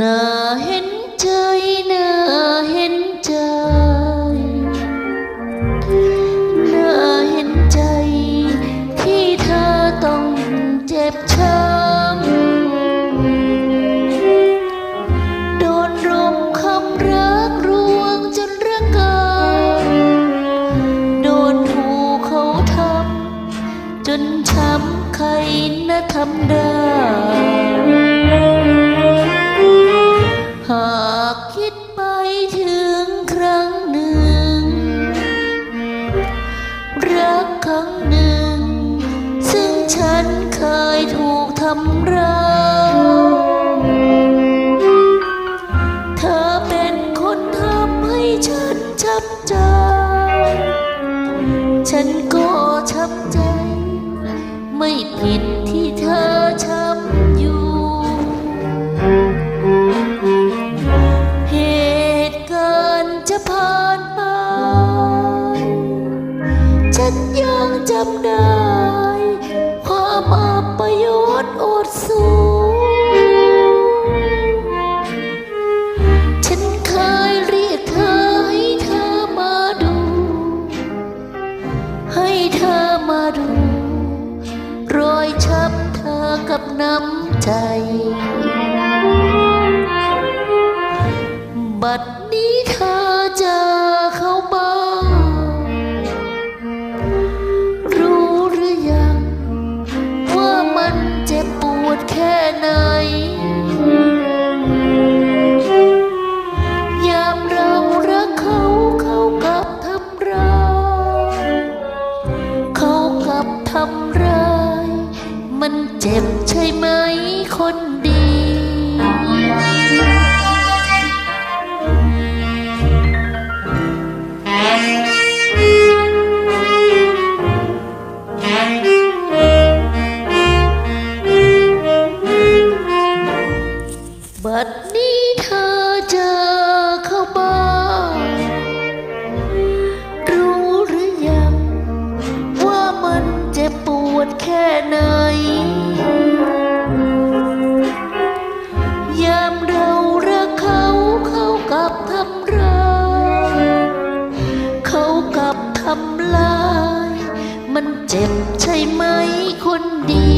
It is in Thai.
น่าเห็นใจน่าเห็นใจน่าเห็นใจ ที่เธอต้องเจ็บช้ำโดนรมคำรักรวงจนร่างกายโดนผูเขาทำจนช้ำใครน่าทำได้ ถึงครั้งหนึ่ง รักครั้งหนึ่ง ซึ่งฉันเคยถูกทำร้ายเธอเป็นคนทำให้ฉันช้ำใจ ฉันก็ช้ำใจ ไม่ผิดที่เธอ จำได้ ความอัประโยศอดสูฉันเคยเรียกเธอให้เธอมาดู ให้เธอมาดู รอยช้ำเธอกับน้ำใจ บัดนี้เธอเจอ มันเจ็บใช่ไหมคนดีบั บทำร้ายเขากลับทำลาย มันเจ็บใช่ไหมคนดี